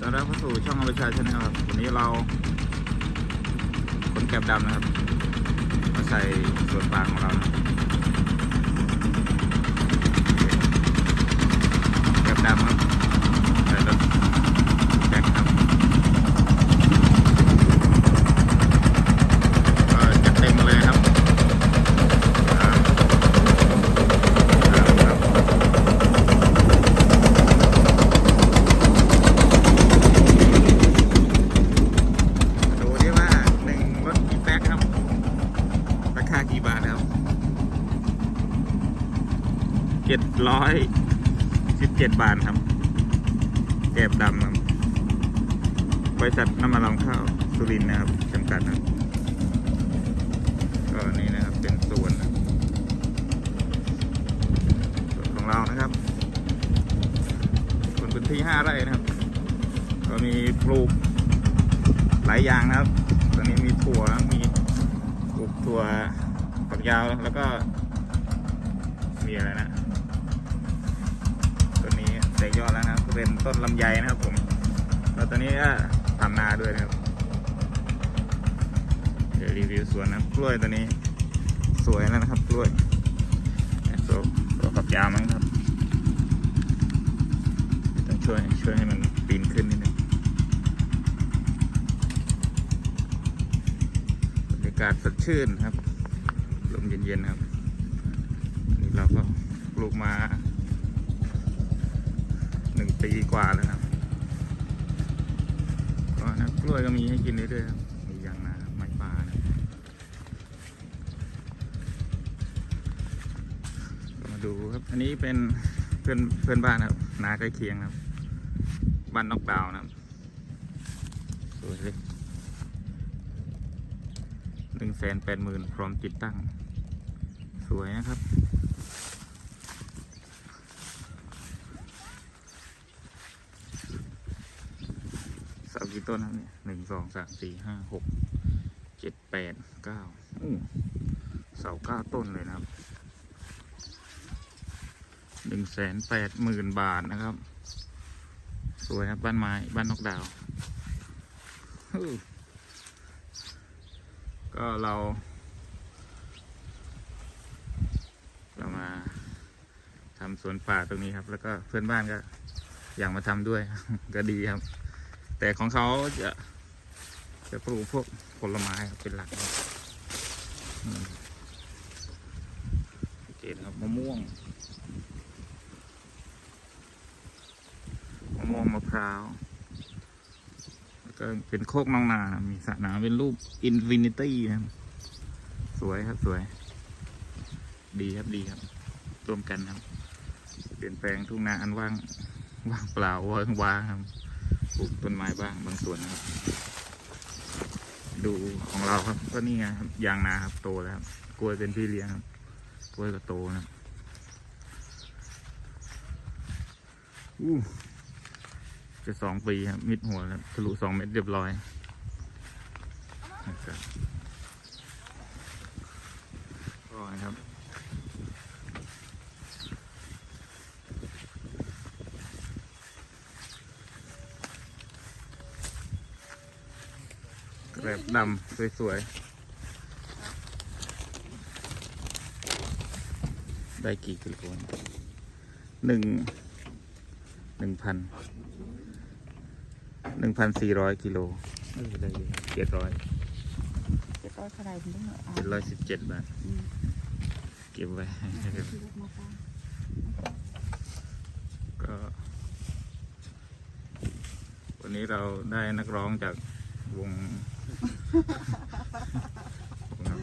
ตอนแรกเข้าสู่ช่องอวิชาชาแนลครับวันนี้เราขนแกบดำนะครับ มาใส่ส่วนปลางของเรานะแกบดำครับใส่รถแจ็คครับก็จัดเต็มมาเลยครับอ่าครับ ดูดิว่าหนึ่งรถกี่แป๊กครับ ราคากี่บาทครับเจ็ดร้ อยสิบเจ็ดบาทครับแกบดำครับบริษัทน้ำมันรองข้าวสุรินทร์นะครับจำกัดนะครับก็นี่นะครับเป็นส่วนส่วนของเรานะครับส่วนพื้นที่ห้าไร่นะครับ ก็มีปลูกหลายอย่างนะครับ ตอนนี้มีถั่วมีปลูกถั่วฝักยาวแล้วก็มีอะไรนะ ตัวนี้แตกยอดแล้วนะครับ เป็นต้นลำไยนะครับผมแล้วตอนนี้ก็ทำนาด้วยนะครับ เดี๋ยวรีวิวสวนนะกล้วยตัวนี้ สวยแล้วนะครับกล้วยตัวตัวฝักยามั้งครับต้องช่วยช่วยให้มันปีนขึ้นนิดนึงบรรยากาศสดชื่นครับลมเย็นๆครับนี่เราก็ปลูกมา หนึ่งปีกว่าแล้วครับก็นะกล้วยก็มีให้กินเรื่อยๆครับมียางนาไม้ป่านะมาดูครับ อันนี้เป็นเพื่อนเพื่อนบ้านครับ นาใกล้เคียงครับ บ้านนอกดาวน์นะครับสวยเลยหนึ่งแสนแปดหมื่นพร้อมติดตั้ง สวยนะครับ เสา กี่ต้นครับเนี่ยหนึ่งสองสามสี่ห้าหกเจ็ดแปดเก้าอู้เสาเก้าต้นเลยนะครับหนึ่งแสนแปดหมื่นบาทนะครับ สวยครับบ้านไม้บ้านนกดาว ก็เรา เรามาทำสวนป่าตรงนี้ครับ แล้วก็เพื่อนบ้านก็อยากมาทำด้วยก็ดีครับ แต่ของเขาจะจะปลูกพวกผลไม้เป็นหลักครับอืมโอเคนะครับมะม่วงมะม่วงมะพร้าวแล้วก็เป็นโคกน้องนานะมีสระน้ำเป็นรูปอินฟินิตี้นะครับสวยครับสวย ดีครับดีครับ รวมกันครับ เปลี่ยนแปลงทุ่งนาอันว่าง ว่างเปล่าว่างว่างครับ ปลูกต้นไม้บ้างบางส่วนนะครับ ดูของเราครับก็นี่ไงครับยางนาครับโตแล้วครับกล้วยเป็นพี่เลี้ยงครับกล้วยก็โตนะครับอู้จะสองปีครับมิดหัวแล้วทะลุสองเมตรเรียบร้อยนะครับก็นะครับ แกรบดำสวยๆ ได้กี่กิโลหนึ่งหนึ่งพันหนึ่งพันสี่ร้อยกิโลเออได้เจ็ดร้อยเจ็ดร้อยเท่าไหร่คุณต้องเอาเจ็ดร้อยสิบเจ็ดบาทอืมเก็บไว้ที่รถมาฟังก็วันนี้เราได้นักร้องจากวง วงครับ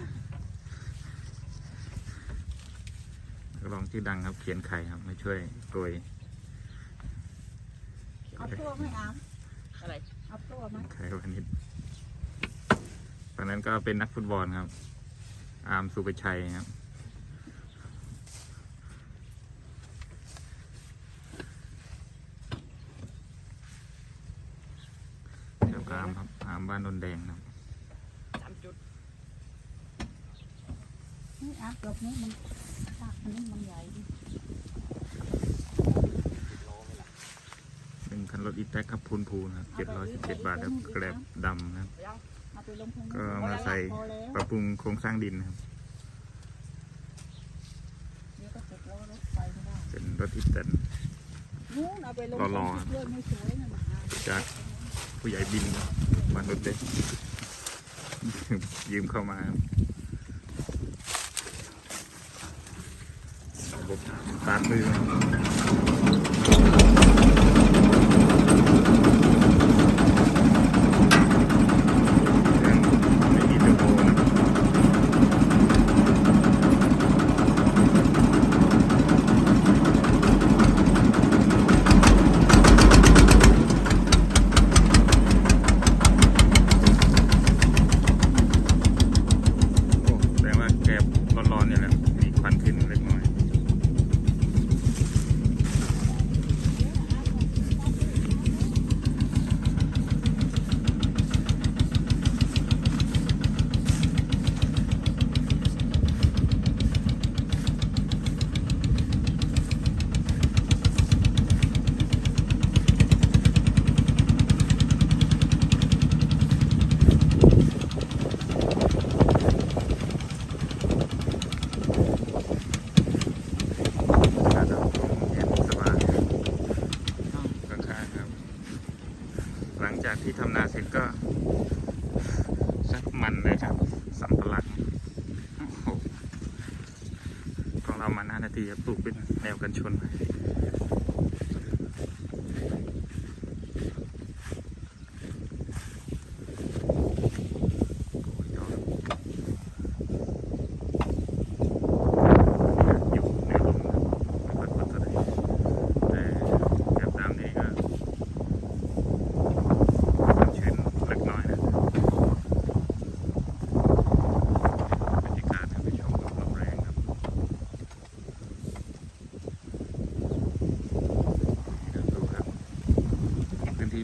นักร้องที่ดังครับเขียนไข่ครับมาช่วยโปรยเอาตัวไหม่อามอะไรเอาตัวไหมไข่วันนี้ตอนนั้นก็เป็นนักฟุตบอลครับ อาร์มสุประชัยครับเจ้าอามครับอามบ้านนนแดงครับ สามจุด เกือบนี้มันปากนี้มันใหญ่ดิหนึ่งคันรถอีแท็กครับพูนพูนครับเจ็ดร้อยสิบเจ็ดบาทครับแกลบดำนะครับ เอาไปลงทุนก็มาใส่พอแล้วปรับปรุงโครงสร้างดินนะครับนี่ก็เสร็จแล้วรถไฟไม่ได้เป็นรถอีแตนนู้นเอาไปลงรอทุนๆเพื่อนไม่สวยนะมาจากผู้ใหญ่บินมานเล็กยืมเข้ามาครับ ฝาร์ทมือนะครับยังไม่มีเทอร์โบนะครับ โอ้แสดงว่าแกบร้อนๆเนี่ยแหละ มีควันขึ้นเล็กน้อย การดำรงเย็นสบายข้างๆครับ หลังจากที่ทำ นก็ชักมันเลยครับ สัมปะหลังของเรามาหน้านาทีปลูกเป็นแนวกันชนไป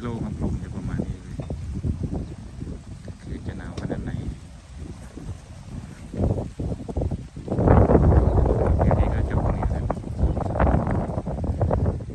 โลครับผมเรียบ